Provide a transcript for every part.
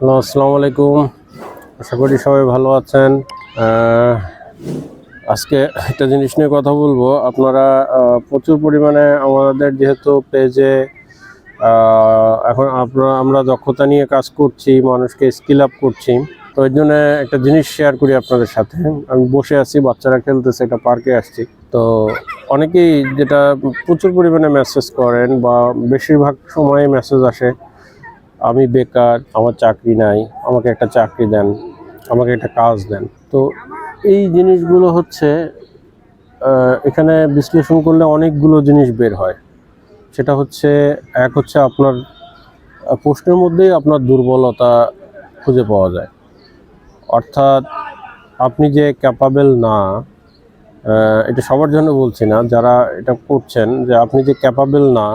Hello, আসসালামু আলাইকুম। আশা করি সবাই ভালো আছেন। আজকে একটা জিনিস নিয়ে কথা বলব। আপনারা প্রচুর পরিমাণে আমাদের যেহেতু পেজে এখন আপনারা, আমরা দক্ষতা নিয়ে কাজ করছি, মানুষকে স্কিল আপ করছি। তো এর জন্য একটা জিনিস শেয়ার করি আপনাদের সাথে। আমি বসে আছি, বাচ্চারা খেলতেছে, একটা পার্কে আসছি। তো অনেকেই যেটা প্রচুর পরিমাণে মেসেজ করেন বা বেশিরভাগ সময় মেসেজ আসে। আমি বেকার, আমার চাকরি নাই, আমাকে একটা চাকরি দেন, আমাকে একটা কাজ দেন। তো এই জিনিসগুলো হচ্ছে এখানে বিশ্লেষণ করলে অনেকগুলো জিনিস বের হয়। সেটা হচ্ছে, এক হচ্ছে আপনার প্রশ্নের মধ্যেই আপনার দুর্বলতা খুঁজে পাওয়া যায়। অর্থাৎ আপনি যে ক্যাপাবেল না এটা সবার জন্য বলছি না, যারা এটা করছেন, যে আপনি যে ক্যাপাবেল না,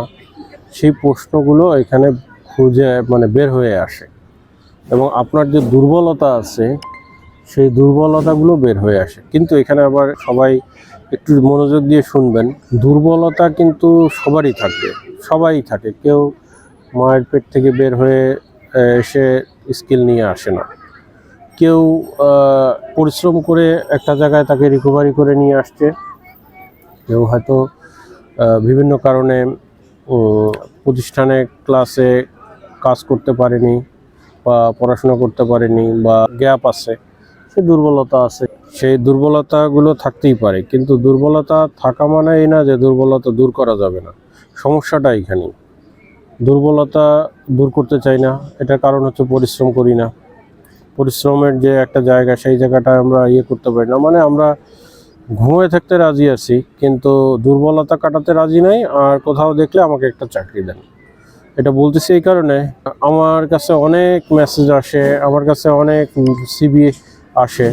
সেই প্রশ্নগুলো এখানে খুঁজে মানে বের হয়ে আসে। এবং আপনার যে দুর্বলতা আছে, সেই দুর্বলতাগুলো বের হয়ে আসে। কিন্তু এখানে আবার সবাই একটু মনোযোগ দিয়ে শুনবেন, দুর্বলতা কিন্তু সবারই থাকবে সবাই থাকে। কেউ মায়ের পেট থেকে বের হয়ে এসে স্কিল নিয়ে আসে না। কেউ পরিশ্রম করে একটা জায়গায় তাকে রিকভারি করে নিয়ে আসছে। কেউ হয়তো বিভিন্ন কারণে প্রতিষ্ঠানে ক্লাসে কাজ করতে পারেনি বা পড়াশোনা করতে পারেনি বা গ্যাপ আছে, সে দুর্বলতা আছে। সেই দুর্বলতাগুলো থাকতেই পারে, কিন্তু দুর্বলতা থাকা মানে এই না যে দুর্বলতা দূর করা যাবে না। সমস্যাটা এইখানেই দুর্বলতা দূর করতে চাই না, এটার কারণ হচ্ছে পরিশ্রম করি না। পরিশ্রমের যে একটা জায়গা, সেই জায়গাটা আমরা ইয়ে করতে পারি না। মানে আমরা ঘুমিয়ে থাকতে রাজি আছি, কিন্তু দুর্বলতা কাটাতে রাজি নাই, আর কোথাও দেখলে আমাকে একটা চাকরি দেন। এটা বলতেছি এই কারণে, আমার কাছে অনেক মেসেজ আসে, আমার কাছে অনেক সিবি আসে।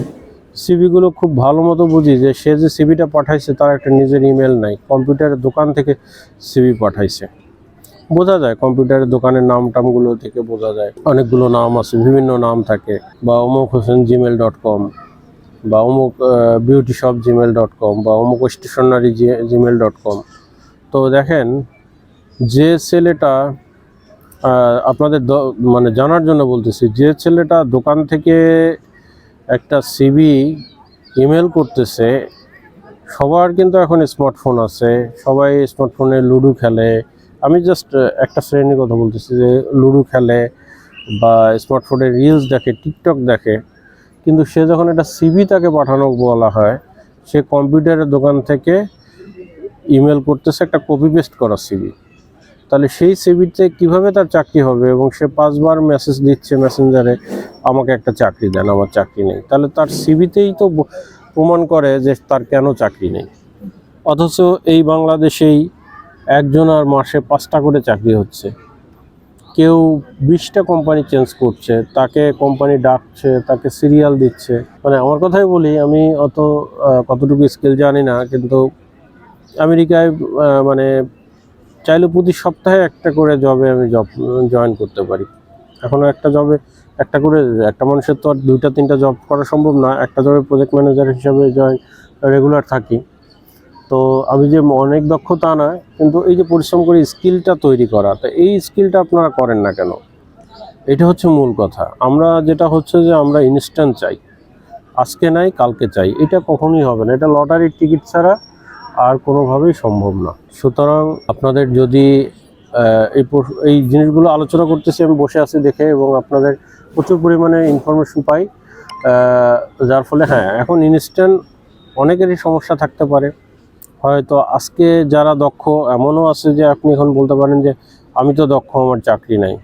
সিবিগুলো খুব ভালো মতো বুঝি যে, সে যে সিবিটা পাঠাইছে তার একটা নিজের ইমেল নাই কম্পিউটারের দোকান থেকে সিবি পাঠাইছে। বোঝা যায় কম্পিউটারের দোকানের নাম টামগুলো থেকে বোঝা যায়। অনেকগুলো নাম আছে, বিভিন্ন নাম থাকে। বা অমুক হোসেন জিমেল ডট কম বা অমুক beauty shop Gmail dot com বা অমুক স্টেশনারি জিমেল ডট কম তো দেখেন, যে ছেলেটা আপনাদের মানে জানার জন্য বলতেছি, যে ছেলেটা দোকান থেকে একটা সিবি ইমেল করতেছে, সবার কিন্তু এখন স্মার্টফোন আছে, সবাই স্মার্টফোনে লুডো খেলে। আমি জাস্ট একটা শ্রেণির কথা বলতেছি যে লুডো খেলে বা স্মার্টফোনে রিলস দেখে টিকটক দেখে, কিন্তু সে যখন একটা সিবি তাকে পাঠানো বলা হয়, সে কম্পিউটারের দোকান থেকে ইমেল করতেছে, একটা কপি পেস্ট করা সিবি তাহলে সেই সিভিতে কীভাবে তার চাকরি হবে এবং সে পাঁচবার মেসেজ দিচ্ছে মেসেঞ্জারে আমাকে একটা চাকরি দেন, আমার চাকরি নেই। তাহলে তার সিভিতেই তো প্রমাণ করে যে তার কেন চাকরি নেই। অথচ এই বাংলাদেশেই একজন আর মাসে পাঁচটা করে চাকরি হচ্ছে। কেউ বিশটা কোম্পানি চেঞ্জ করছে, তাকে কোম্পানি ডাকছে, তাকে সিরিয়াল দিচ্ছে। মানে আমার কথাই বলি, আমি অত কতটুকু স্কিল জানি না, কিন্তু আমেরিকায় মানে চাইলে প্রতি সপ্তাহে একটা করে জবে আমি জব জয়েন করতে পারি। এখনও একটা জবে একটা করে, একটা মানুষের তো আর দুইটা, তিনটা জব করা সম্ভব না। একটা জবে প্রজেক্ট ম্যানেজার হিসাবে জয়েন রেগুলার থাকি। তো আমি যে অনেক দক্ষ তা না কিন্তু এই যে পরিশ্রম করে স্কিলটা তৈরি করা, তো এই স্কিলটা আপনারা করেন না কেন? এটা হচ্ছে মূল কথা। আমরা যেটা হচ্ছে যে আমরা ইনস্ট্যান্ট চাই। আজকে নাই, কালকে চাই। এটা কখনোই হবে না। এটা লটারির টিকিট ছাড়া আর কোনোভাবেই সম্ভব না। সুতরাং আপনাদের যদি এই এই জিনিসগুলো আলোচনা করতেছি, আমি বসে আছি দেখে এবং আপনাদের প্রচুর পরিমাণে ইনফরমেশন পাই যার ফলে হ্যাঁ এখন ইনস্ট্যান্ট অনেকেরই সমস্যা থাকতে পারে। হয়তো আজকে যারা দক্ষ, এমনও আছে যে আপনি এখন বলতে পারেন যে, আমি তো দক্ষ, আমার চাকরি নাই।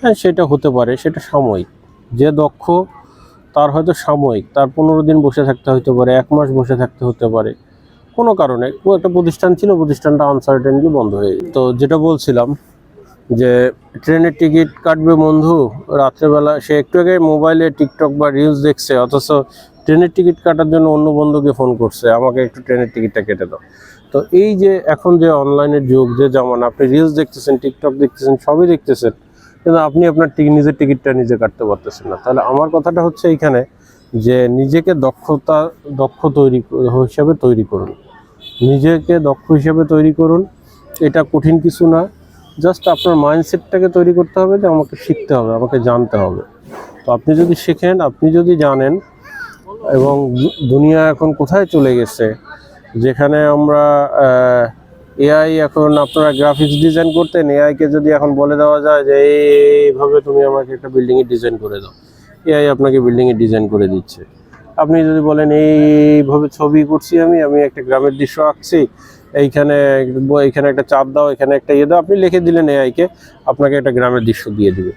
হ্যাঁ সেটা হতে পারে, সেটা সাময়িক। যে দক্ষ, তার হয়তো সাময়িক, তার পনেরো দিন বসে থাকতে হতে পারে, এক মাস বসে থাকতে হতে পারে। কোনো কারণে একটা প্রতিষ্ঠান ছিল, প্রতিষ্ঠানটা আনসার্টেনলি বন্ধ হয়ে তো যেটা বলছিলাম যে, ট্রেনের টিকিট কাটবে বন্ধু, রাত্রেবেলা, সে একটু আগে মোবাইলে টিকটক বা রিলস দেখছে, অথচ ট্রেনের টিকিট কাটার জন্য অন্য বন্ধুকে ফোন করছে, আমাকে একটু ট্রেনের টিকিটটা কেটে দাও। তো এই যে এখন যে অনলাইনের যুগ, যে যেমন আপনি রিলস দেখতেছেন, টিকটক দেখতেছেন, সবই দেখতেছেন, কিন্তু আপনি আপনার টিকিট নিজের টিকিটটা নিজে কাটতে পারতেছেন না। তাহলে আমার কথাটা হচ্ছে এইখানে যে, নিজেকে দক্ষতা, দক্ষ তৈরি হিসাবে তৈরি করুন। নিজেকে দক্ষ হিসাবে তৈরি করুন। এটা কঠিন কিছু না। জাস্ট আপনার মাইন্ডসেটটাকে তৈরি করতে হবে যে আমাকে শিখতে হবে, আমাকে জানতে হবে। তো আপনি যদি শেখেন, আপনি যদি জানেন, এবং দুনিয়া এখন কোথায় চলে গেছে, যেখানে আমরা এআই এখন আপনারা গ্রাফিক্স ডিজাইন করতেন এআইকে যদি এখন বলে দেওয়া যায় যে এইভাবে তুমি আমাকে একটা বিল্ডিংয়ের ডিজাইন করে দাও। এআই আপনাকে বিল্ডিংয়ের ডিজাইন করে দিচ্ছে। আপনি যদি বলেন, এইভাবে ছবি করছি আমি আমি একটা গ্রামের দৃশ্য আঁকছি, এইখানে এইখানে একটা চাপ দাও, এখানে একটা ইয়ে দাও, আপনি লিখে দিলেন এআইকে, আপনাকে একটা গ্রামের দৃশ্য দিয়ে দিবে।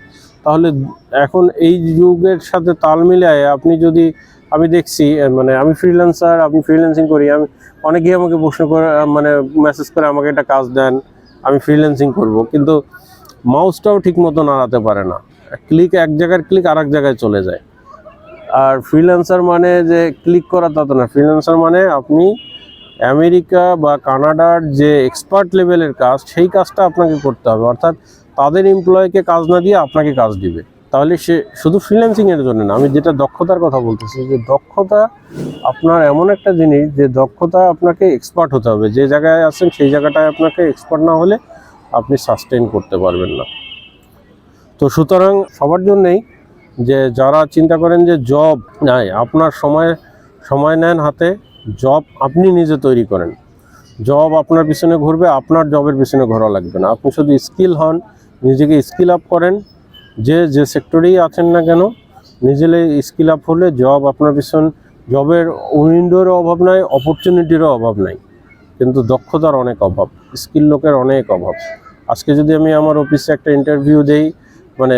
তাহলে এখন এই যুগের সাথে তাল মিলায় আপনি যদি, আমি দেখছি মানে আমি ফ্রিল্যান্সার আমি ফ্রিল্যান্সিং করি, আমি, অনেকেই আমাকে প্রশ্ন করে মানে মেসেজ করে, আমাকে একটা কাজ দেন, আমি ফ্রিল্যান্সিং করব। কিন্তু মাউসটাও ঠিক মতো নাড়াতে পারে না। ক্লিক এক জায়গার ক্লিক আর এক জায়গায় চলে যায়। আর ফ্রিল্যান্সার মানে যে ক্লিক করা তা তো না। ফ্রিল্যান্সার মানে আপনি আমেরিকা বা কানাডার যে এক্সপার্ট লেভেলের কাজ, সেই কাজটা আপনাকে করতে হবে। অর্থাৎ তাদের এমপ্লয়কে কাজ না দিয়ে আপনাকে কাজ দিবে। তাহলে সে শুধু ফ্রিল্যান্সিংয়ের জন্য না, আমি যেটা দক্ষতার কথা বলতেছি যে দক্ষতা আপনার এমন একটা জিনিস যে দক্ষতা আপনাকে এক্সপার্ট হতে হবে। যে জায়গায় আছেন সেই জায়গাটায় আপনাকে এক্সপার্ট না হলে আপনি সাস্টেইন করতে পারবেন না। তো সুতরাং সবার জন্যেই যে যারা চিন্তা করেন যে জব নাই, আপনার সময় সময় নেন হাতে জব আপনি নিজে তৈরি করেন। জব আপনার পিছনে ঘুরবে, আপনার জবের পিছনে ঘোরা লাগবে না। আপনি শুধু স্কিল হন, নিজেকে স্কিল আপ করেন, যে যে সেক্টরেই আছেন না কেন নিজেলে স্কিল আপ হলে জব আপনার পিছন জবের উইন্ডোরও অভাব নাই অপরচুনিটিরও অভাব নাই। কিন্তু দক্ষতার অনেক অভাব স্কিল লোকের অনেক অভাব। আজকে যদি আমি আমার অফিসে একটা ইন্টারভিউ দেই মানে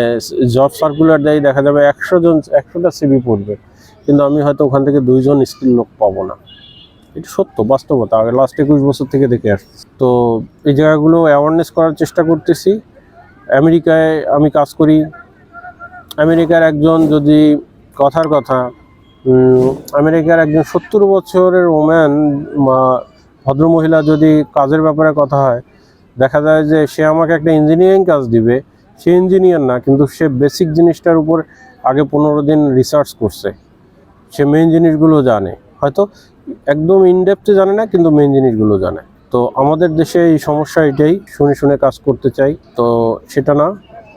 জব সার্কুলার দেয়, দেখা যাবে একশো জন, একশোটা সিবি পড়বে। কিন্তু আমি হয়তো ওখান থেকে দুইজন স্কিল লোক পাবো না। এটা সত্য, বাস্তবতা। আগে লাস্ট একুশ বছর থেকে দেখে আসছি। তো এই জায়গাগুলো অ্যাওয়ারনেস করার চেষ্টা করতেছি। আমেরিকায় আমি কাজ করি। আমেরিকার একজন যদি কথার কথা আমেরিকার একজন সত্তর বছরের ওম্যান ভদ্রমহিলা যদি কাজের ব্যাপারে কথা হয়, দেখা যায় যে সে আমাকে একটা ইঞ্জিনিয়ারিং কাজ দিবে। সে ইঞ্জিনিয়ার না, কিন্তু সে বেসিক জিনিসটার উপর আগে পনেরো দিন রিসার্চ করছে। সে মেন জিনিসগুলো জানে। হয়তো একদম ইনডেপথে জানে না, কিন্তু মেন জিনিসগুলো জানে। তো আমাদের দেশে এই সমস্যা এটাই, শুনে শুনে কাজ করতে চাই। তো সেটা না,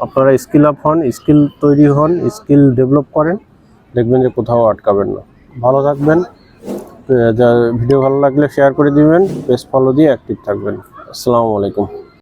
আপনারা স্কিল আপ হন স্কিল তৈরি হন স্কিল ডেভেলপ করেন, দেখবেন যে কোথাও আটকাবেন না। ভালো থাকবেন ভিডিও ভালো লাগলে শেয়ার করে দিবেন পেজ ফলো দিয়ে অ্যাক্টিভ থাকবেন। আসসালামু আলাইকুম।